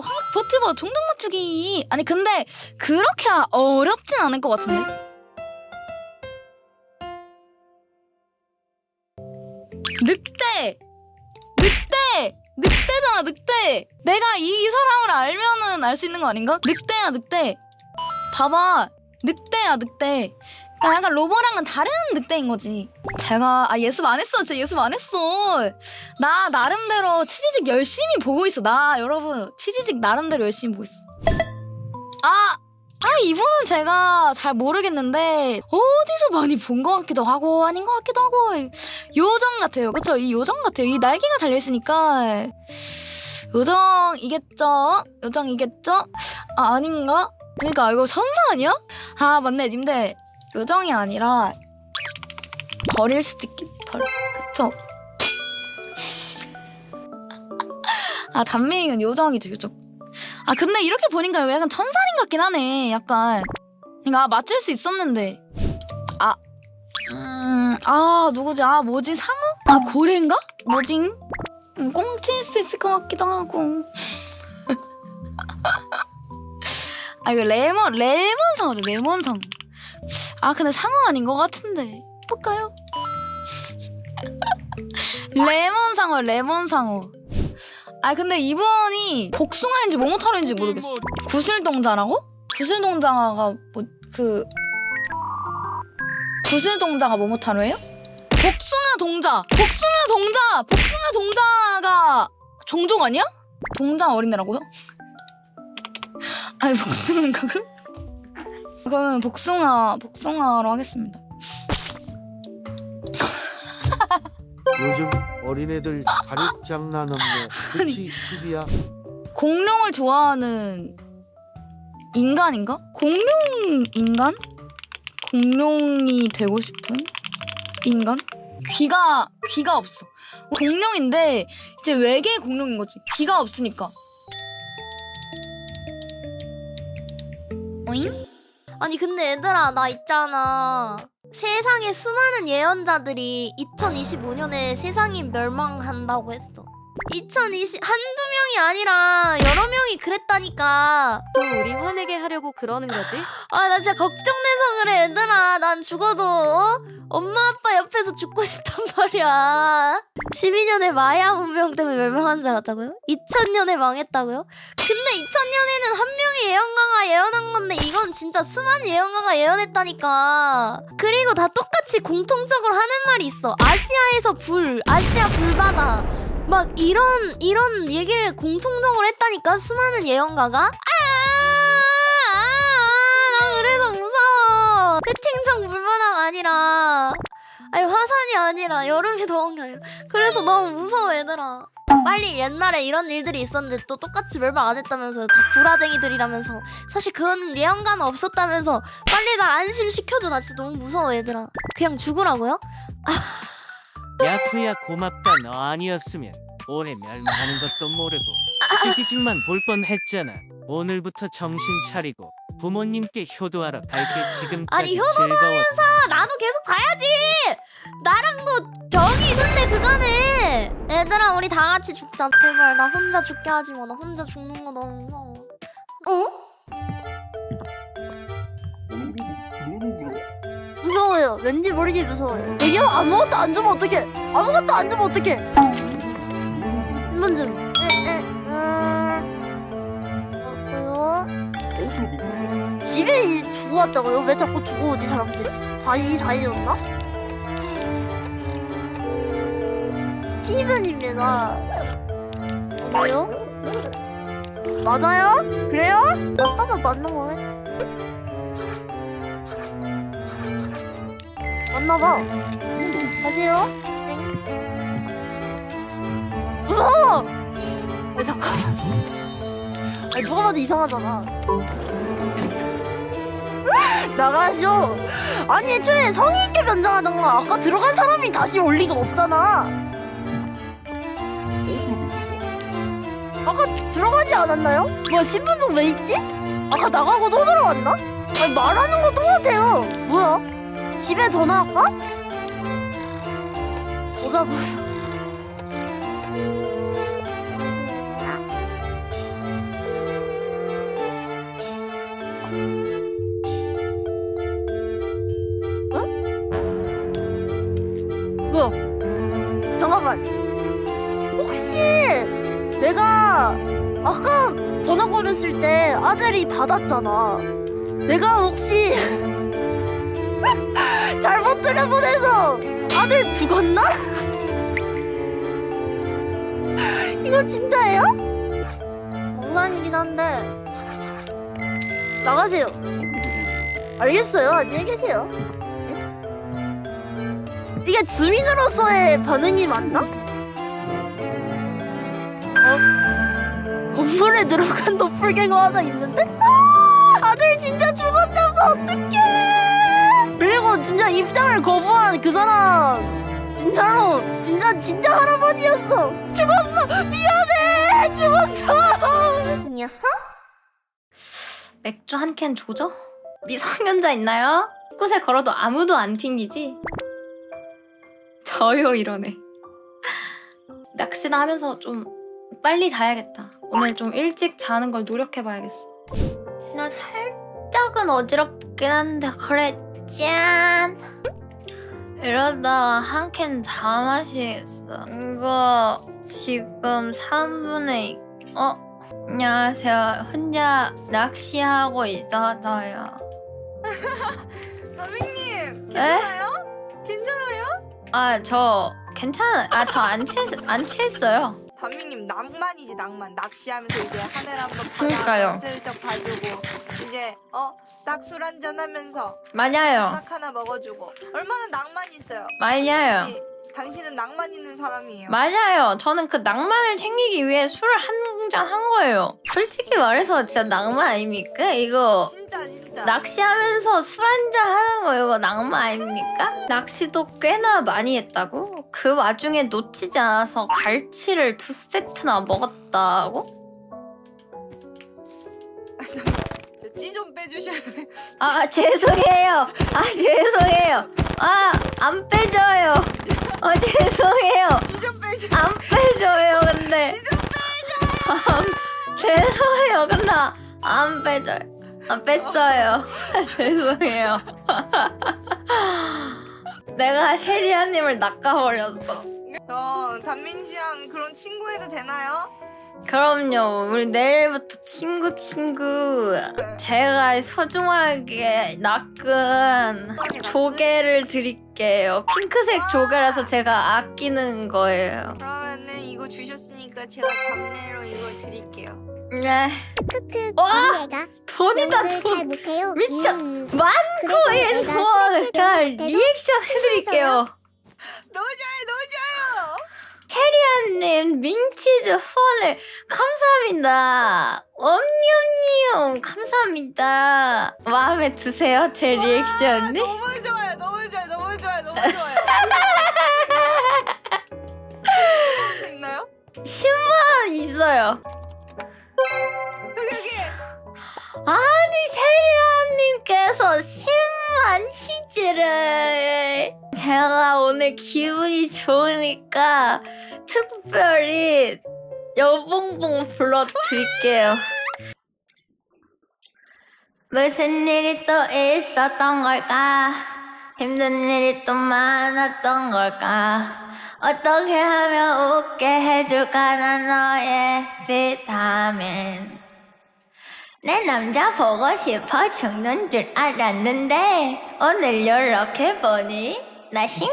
한국 버티버 종족 맞추기. 아니 근데 그렇게 어렵진 않을 것 같은데. 늑대, 늑대, 늑대잖아 늑대. 내가 이 사람을 알면은 알 수 있는 거 아닌가? 늑대야 늑대. 봐봐, 늑대야 늑대. 그러니까 약간 로보랑은 다른 늑대인 거지. 제가 아 예습 안 했어, 진짜 예습 안 했어. 나 나름대로 치지직 열심히 보고 있어. 나 여러분 치지직 나름대로 열심히 보고 있어. 아, 아 이분은 제가 잘 모르겠는데 어디서 많이 본 것 같기도 하고 아닌 것 같기도 하고 요정 같아요. 그쵸? 이 요정 같아요. 이 날개가 달려 있으니까 요정이겠죠? 요정이겠죠? 아 아닌가? 그러니까 이거 천사 아니야? 아 맞네, 님들 요정이 아니라 벌일 수도 있겠네. 벌. 그쵸? 아 단메이는 요정이죠 요정 아 근데 이렇게 보니까 이거 약간 천사님 같긴 하네 약간 그러니까 아, 맞출 수 있었는데 아 음, 아 누구지 아 뭐지 상어? 아 고래인가? 뭐지? 음, 꽁치일 수 있을 것 같기도 하고 아 이거 레몬 레몬 상어죠 레몬 상어 아 근데 상어 아닌 것 같은데 볼까요? 레몬 상어 레몬 상어 아 근데 이분이 복숭아인지 모모타로인지 모르겠어. 구슬동자라고? 구슬동자가 뭐 그 구슬동자가 모모타로예요? 복숭아 동자, 복숭아 동자, 복숭아 동자가 종족 아니야? 동자 어린애라고요? 아니 복숭아인가 그럼? 그러면 복숭아 복숭아로 하겠습니다. 요즘 어린애들 다육 장난 없네. 그치, 희비야? 공룡을 좋아하는 인간인가? 공룡 인간? 공룡이 되고 싶은 인간? 귀가 귀가 없어. 공룡인데 이제 외계 공룡인 거지. 귀가 없으니까. 오잉? 아니 근데 얘들아 나 있잖아. 세상에 수많은 예언자들이 2025년에 세상이 멸망한다고 했어 2020 한두 명이 아니라 여러 명이 그랬다니까 또 우리 화내게 하려고 그러는 거지? 아 나 진짜 걱정돼서 그래 얘들아 난 죽어도 어? 엄마 아빠 옆에서 죽고 싶단 말이야 12년에 마야 문명 때문에 멸망한 줄 알았다고요? 2000년에 망했다고요? 근데 2000년에는 한 명의 예언가가 예언한 건데 이건 진짜 수많은 예언가가 예언했다니까 그리고 다 똑같이 공통적으로 하는 말이 있어 아시아에서 불 아시아 불바다 막 이런 이런 얘기를 공통적으로 했다니까 수많은 예언가가? 아, 아, 나 그래서 무서워. 채팅창 불바다가 아니라. 아니 화산이 아니라 여름이 더운 게 아니라. 그래서 너무 무서워 얘들아. 빨리 옛날에 이런 일들이 있었는데 또 똑같이 멸망 안 했다면서요. 다 구라쟁이들이라면서. 사실 그런 예언가는 없었다면서. 빨리 날 안심시켜줘. 나 진짜 너무 무서워 얘들아. 그냥 죽으라고요? 야쿠야 고맙다. 너 아니었으면 올해 멸망하는 것도 모르고 치지직만 볼 뻔했잖아. 오늘부터 정신 차리고 부모님께 효도하러 갈게 지금까지 아니, 효도도 즐거웠어. 아, 나도 계속 가야지. 나랑도 정이 있는데 그거는. 얘들아 우리 다 같이 죽자. 제발 나 혼자 죽게 하지 마 나 혼자 죽는 거 너무 무서워. 어? 무서워요 왠지 모르게 무서워요 여기요? 아무것도 안 주면 어떡해 아무것도 안 주면 어떡해 한번 좀 에, 에, 음... 없고요 집에 이- 두고 왔다고요? 왜 자꾸 두고 오지 사람들이? 4이 4이였나? 스티븐입니다 맞아요? 맞아요? 그래요? 맞다면 맞는 거네 맞나봐 가세요 땡. 무서워! 왜 잠깐만 아니 누가 봐도 이상하잖아 나가쇼 아니 애초에 성의 있게 변장하던가 아까 들어간 사람이 다시 올 리가 없잖아 아까 들어가지 않았나요? 뭐야 신분증 왜 있지? 아까 나가고 또 들어왔나? 아니 말하는 거 똑같아요 뭐야? 집에 전화할까? 뭐가 뭐? 혹시 내가 아까 전화 걸었을 때 아들이 받았잖아. 내가 혹시 잘못 tele폰해서 아들 죽었나? 이거 진짜예요? 장난이긴 한데 나가세요. 알겠어요. 안녕히 계세요. 이게 주민으로서의 반응이 맞나? 어? 건물에 들어간 도플갱어 하나 있는데? 아, 아들 진짜 죽었나 봐. 어떡해. 그리고 진짜 입장을 거부한 그 사람 진짜로 진짜 진짜 할아버지였어. 죽었어. 미안해. 죽었어. 야하? 맥주 한 캔 조져? 미성년자 있나요? 곳에 걸어도 아무도 안 튕기지? 저요 이러네. 낚시나 하면서 좀 빨리 자야겠다. 오늘 좀 일찍 자는 걸 노력해봐야겠어. 나 살짝은 어지럽긴 한데 그래 짠. 이러다 한캔 다 마시겠어. 이거 지금 3분의 2. 어? 안녕하세요. 혼자 낚시하고 있어서요. 선생님 에? 괜찮아요? 괜찮아요? 아, 저 괜찮아. 아, 저 안 취했 안 취했어요. 담미님 낭만이지 낭만 낚시하면서 이제 하늘 한번 그러니까요. 바다 슬쩍 봐주고 이제 어딱 술 한잔 하면서 맞아요. 딱 하나 먹어주고 얼마나 낭만 있어요 맞아요. 혹시 당신은 낭만 있는 사람이에요 맞아요. 저는 그 낭만을 챙기기 위해 술을 한 잔 한 거예요. 솔직히 말해서 진짜 낭만 아닙니까? 이거 진짜 진짜 낚시하면서 술 한 잔 하는 거 이거 낭만 아닙니까? 낚시도 꽤나 많이 했다고? 그 와중에 놓치지 않아서 갈치를 두 세트나 먹었다고? 찌좀 빼주셔야 돼요 아 죄송해요. 아 죄송해요. 아 안 빼줘요. 아 죄송해요. 찌좀 빼주셔야 안 빼줘요. 근데 찌좀 안, 죄송해요. 근데 안 빼줘요. 안 뺐어요. 죄송해요. 내가 셰리아님을 낚아버렸어. 저 담민 씨랑 그런 친구 해도 되나요? 그럼요. 우리 내일부터 친구 친구. 제가 소중하게 낚은 조개를 드릴게요. 핑크색 조개라서 제가 아끼는 거예요. 그러면은 이거 주셨으니까 제가 답례로 이거 드릴게요 네. 크크. 와! 내가 돈이다 잘 돈. 못해요. 미쳐. 음, 만 그래도 코인 내가 돈. 스위치 제가 너무 못해도 리액션 해드릴게요. 너무 좋아요 체리아님 민치즈 후원을 감사합니다. 엄뇸뇸 감사합니다. 마음에 드세요 제 리액션이? 너무 좋아요 너무 좋아요 너무 좋아요 너무 좋아요 시간 있나요? 10만 있어요. 여기 여기 아니 세리아님께서 10만 치즈를 제가 오늘 기분이 좋으니까 특별히 여봉봉 불러드릴게요. 무슨 일이 또 있었던 걸까? 힘든 일이 또 많았던 걸까? 어떻게 하면 웃게 해줄까? 난 너의 비타민. 내 남자 보고 싶어 죽는 줄 알았는데 오늘 이렇게 보니 나 싱.